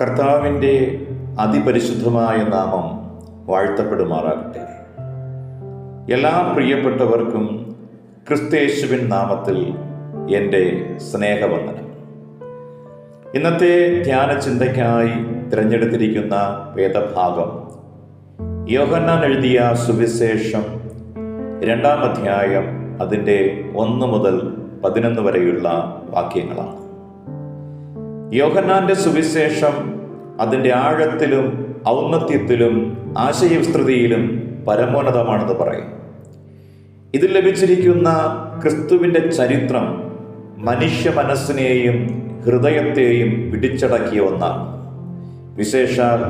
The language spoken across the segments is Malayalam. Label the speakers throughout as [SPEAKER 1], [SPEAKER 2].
[SPEAKER 1] കർത്താവിന്റെ അതിപരിശുദ്ധമായ നാമം വാഴ്ത്തപ്പെടുമാറാകട്ടെ. എല്ലാ പ്രിയപ്പെട്ടവർക്കും ക്രിസ്തേശുവിൻ നാമത്തിൽ എന്റെ സ്നേഹവന്ദനം. ഇന്നത്തെ ധ്യാന ചിന്തയ്ക്കായി തിരഞ്ഞെടുത്തിരിക്കുന്ന വേദഭാഗം യോഹന്നാൻ എഴുതിയ സുവിശേഷം രണ്ടാം അധ്യായം അതിന്റെ ഒന്ന് മുതൽ പതിനൊന്ന് വരെയുള്ള വാക്യങ്ങളാണ്. യോഹന്നാന്റെ സുവിശേഷം അതിന്റെ ആഴത്തിലും ഔന്നത്യത്തിലും ആശയവിസ്തൃതിയിലും പരമോന്നതമാണെന്ന് പറയും. ഇതിൽ ലഭിച്ചിരിക്കുന്ന ക്രിസ്തുവിന്റെ ചരിത്രം മനുഷ്യ മനസ്സിനെയും ഹൃദയത്തെയും പിടിച്ചടക്കിയ ഒന്നാണ്. വിശേഷാൽ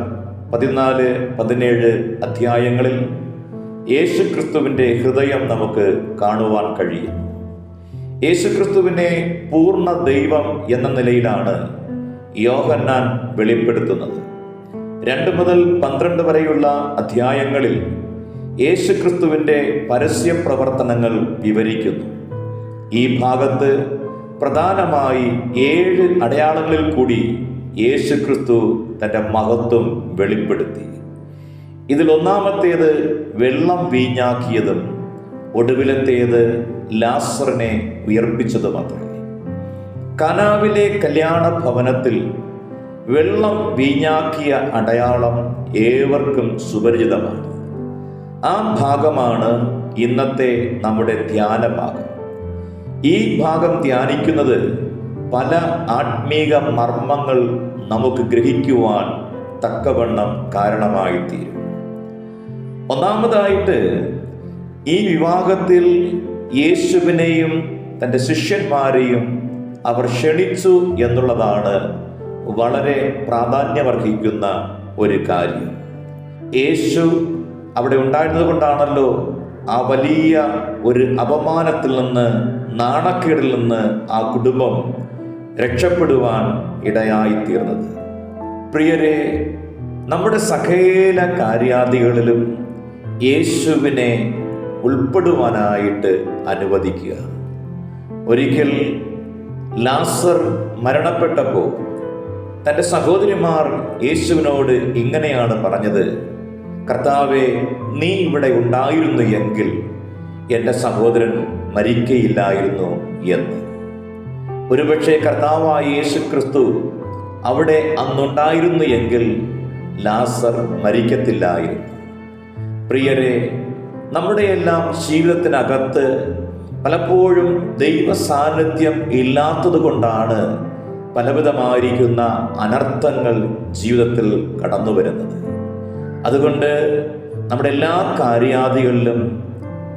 [SPEAKER 1] പതിനാല് പതിനേഴ് അധ്യായങ്ങളിൽ യേശു ക്രിസ്തുവിന്റെ ഹൃദയം നമുക്ക് കാണുവാൻ കഴിയും. യേശുക്രിസ്തുവിനെ പൂർണ ദൈവം എന്ന നിലയിലാണ് യോഹന്നാൻ വെളിപ്പെടുത്തുന്നത്. രണ്ട് മുതൽ പന്ത്രണ്ട് വരെയുള്ള അധ്യായങ്ങളിൽ യേശുക്രിസ്തുവിന്റെ പരസ്യ പ്രവർത്തനങ്ങൾ വിവരിക്കുന്നു. ഈ ഭാഗത്ത് പ്രധാനമായി ഏഴ് അടയാളങ്ങളിൽ കൂടി യേശുക്രിസ്തു തന്റെ മഹത്വം വെളിപ്പെടുത്തി. ഇതിൽ ഒന്നാമത്തേത് വെള്ളം വീഞ്ഞാക്കിയതും ഒടുവിലത്തേത് ലാസറിനെ ഉയർപ്പിച്ചതുമത്രേ കനാവിലെ കല്യാണ ഭവനത്തിൽ വെള്ളം വീഞ്ഞാക്കിയ അടയാളം ഏവർക്കും സുപരിചിതമാണ്. ആ ഭാഗമാണ് ഇന്നത്തെ നമ്മുടെ ധ്യാന ഭാഗം. ഈ ഭാഗം ധ്യാനിക്കുന്നത് പല ആത്മീക മർമ്മങ്ങൾ നമുക്ക് ഗ്രഹിക്കുവാൻ തക്കവണ്ണം കാരണമായി തീരും ഒന്നാമതായിട്ട് ഈ വിവാഹത്തിൽ യേശുവിനെയും തന്റെ ശിഷ്യന്മാരെയും അവർ ക്ഷണിച്ചു എന്നുള്ളതാണ് വളരെ പ്രാധാന്യമർഹിക്കുന്ന ഒരു കാര്യം. യേശു അവിടെ ഉണ്ടായിരുന്നത് കൊണ്ടാണല്ലോ ആ വലിയ ഒരു അപമാനത്തിൽ നിന്ന് നാണക്കേടിൽ നിന്ന് ആ കുടുംബം രക്ഷപ്പെടുവാൻ ഇടയായിത്തീർന്നത്. പ്രിയരെ നമ്മുടെ സകല കാര്യാദികളിലും യേശുവിനെ ഉൾപ്പെടുവാനായിട്ട് അനുവദിക്കുക. ഒരിക്കൽ ലാസർ മരണപ്പെട്ടപ്പോൾ തന്റെ സഹോദരിമാർ യേശുവിനോട് ഇങ്ങനെയാണ് പറഞ്ഞത് കർത്താവെ നീ ഇവിടെ ഉണ്ടായിരുന്നു എങ്കിൽ എന്റെ സഹോദരൻ മരിക്കയില്ലായിരുന്നു എന്ന്. ഒരുപക്ഷെ കർത്താവായ യേശു ക്രിസ്തു അവിടെ അന്നുണ്ടായിരുന്നു എങ്കിൽ ലാസർ മരിക്കത്തില്ലായിരുന്നു. പ്രിയരെ നമ്മുടെയെല്ലാം ജീവിതത്തിനകത്ത് പലപ്പോഴും ദൈവ സാന്നിധ്യം ഇല്ലാത്തത് കൊണ്ടാണ് പലവിധമായിരിക്കുന്ന അനർത്ഥങ്ങൾ ജീവിതത്തിൽ കടന്നു വരുന്നത്. അതുകൊണ്ട് നമ്മുടെ എല്ലാ കാര്യാദികളിലും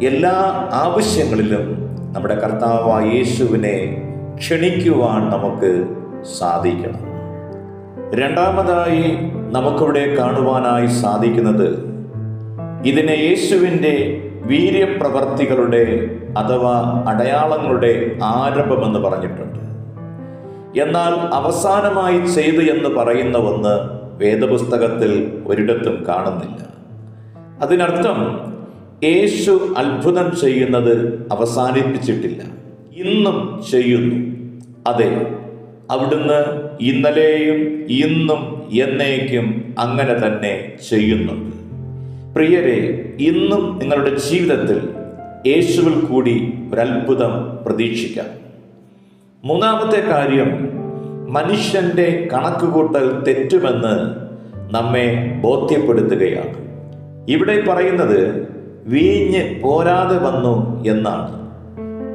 [SPEAKER 1] എല്ലാ ആവശ്യങ്ങളിലും നമ്മുടെ കർത്താവായ യേശുവിനെ ക്ഷണിക്കുവാൻ നമുക്ക് സാധിക്കണം. രണ്ടാമതായി നമുക്കിവിടെ കാണുവാനായി സാധിക്കുന്നത് ഇതിനെ യേശുവിന്റെ വീര്യപ്രവർത്തികളുടെ അഥവാ അടയാളങ്ങളുടെ ആരംഭമെന്ന് പറഞ്ഞിട്ടുണ്ട്. എന്നാൽ അവസാനമായി ചെയ്തു എന്ന് പറയുന്ന ഒന്ന് വേദപുസ്തകത്തിൽ ഒരിടത്തും കാണുന്നില്ല. അതിനർത്ഥം യേശു അത്ഭുതം ചെയ്യുന്നത് അവസാനിപ്പിച്ചിട്ടില്ല. ഇന്നും ചെയ്യുന്നു. അതെ അവിടുന്ന് ഇന്നലെയും ഇന്നും എന്നേക്കും അങ്ങനെ തന്നെ ചെയ്യുന്നുണ്ട്. പ്രിയരെ ഇന്നും നിങ്ങളുടെ ജീവിതത്തിൽ യേശുവിൽ കൂടി ഒരത്ഭുതം പ്രതീക്ഷിക്കാം. മൂന്നാമത്തെ കാര്യം മനുഷ്യന്റെ കണക്കുകൂട്ടൽ തെറ്റുമെന്ന് നമ്മെ ബോധ്യപ്പെടുത്തുകയാണ്. ഇവിടെ പറയുന്നത് വീഞ്ഞ് പോരാതെ വന്നു എന്നാണ്.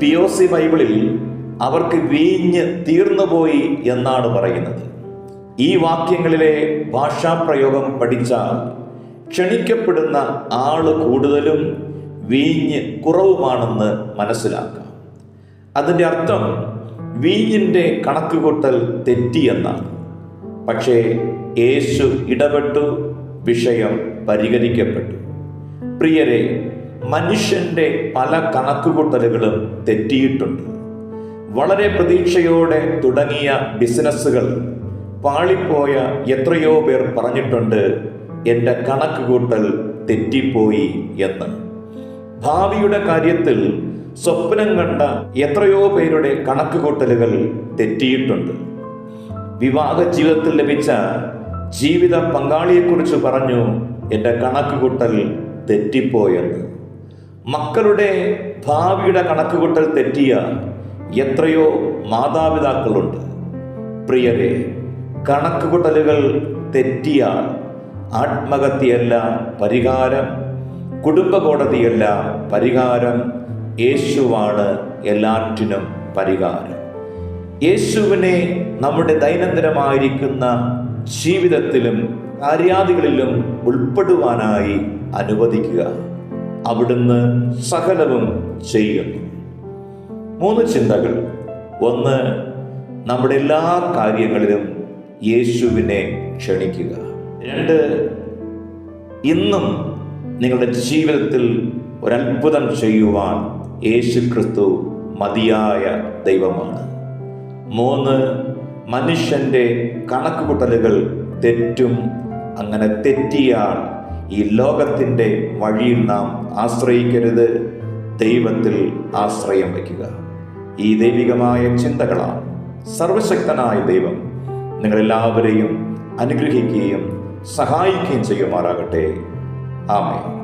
[SPEAKER 1] പി ഒ സി ബൈബിളിൽ അവർക്ക് വീഞ്ഞ് തീർന്നുപോയി എന്നാണ് പറയുന്നത്. ഈ വാക്യങ്ങളിലെ ഭാഷാപ്രയോഗം പഠിച്ചാൽ ക്ഷണിക്കപ്പെടുന്ന ആൾ കൂടുതലും വീഞ്ഞ് കുറവുമാണെന്ന് മനസ്സിലാക്കാം. അതിന്റെ അർത്ഥം വീഞ്ഞിന്റെ കണക്കുകൂട്ടൽ തെറ്റിയെന്നാണ്. പക്ഷേ യേശു ഇടപെട്ടു വിഷയം പരിഹരിക്കപ്പെട്ടു. പ്രിയരെ മനുഷ്യന്റെ പല കണക്കുകൂട്ടലുകളും തെറ്റിയിട്ടുണ്ട്. വളരെ പ്രതീക്ഷയോടെ തുടങ്ങിയ ബിസിനസ്സുകൾ പാളിപ്പോയ എത്രയോ പേർ പറഞ്ഞിട്ടുണ്ട് എന്റെ കണക്കുകൂട്ടൽ തെറ്റിപ്പോയി എന്ന്. ഭാവിയുടെ കാര്യത്തിൽ സ്വപ്നം കണ്ട എത്രയോ പേരുടെ കണക്ക് കൂട്ടലുകൾ തെറ്റിയിട്ടുണ്ട്. വിവാഹ ജീവിതത്തിൽ ലഭിച്ച ജീവിത പങ്കാളിയെക്കുറിച്ച് പറഞ്ഞു എന്റെ കണക്കുകൂട്ടൽ തെറ്റിപ്പോയെന്ന്. മക്കളുടെ ഭാവിയുടെ കണക്കുകൂട്ടൽ തെറ്റിയ എത്രയോ മാതാപിതാക്കളുണ്ട്. പ്രിയരെ കണക്കുകൂട്ടലുകൾ തെറ്റിയാൽ ആത്മഹത്യയല്ല പരിഹാരം. കുടുംബ കോടതിയല്ല പരിഹാരം. യേശുവാണ് എല്ലാറ്റിനും പരിഹാരം. യേശുവിനെ നമ്മുടെ ദൈനംദിനമായിരിക്കുന്ന ജീവിതത്തിലും കാര്യാദികളിലും ഉൾപ്പെടുവാനായി അനുവദിക്കുക. അവിടുന്ന് സകലവും ചെയ്യുന്നു. മൂന്ന് ചിന്തകൾ. ഒന്ന് നമ്മുടെ എല്ലാ കാര്യങ്ങളിലും യേശുവിനെ ക്ഷണിക്കുക. രണ്ട് ഇന്നും നിങ്ങളുടെ ജീവിതത്തിൽ ഒരത്ഭുതം ചെയ്യുവാൻ യേശു ക്രിസ്തു മതിയായ ദൈവമാണ്. മൂന്ന് മനുഷ്യന്റെ കണക്കുകൂട്ടലുകൾ തെറ്റും അങ്ങനെ തെറ്റിയാൽ ഈ ലോകത്തിന്റെ വഴിയിൽ നാം ആശ്രയിക്കരുത്. ദൈവത്തിൽ ആശ്രയം വയ്ക്കുക. ഈ ദൈവികമായ ചിന്തകളാണ് സർവശക്തനായ ദൈവം നിങ്ങളെല്ലാവരെയും അനുഗ്രഹിക്കുകയും സഹായിക്കുകയും ചെയ്യുമാറാകട്ടെ. ആമേ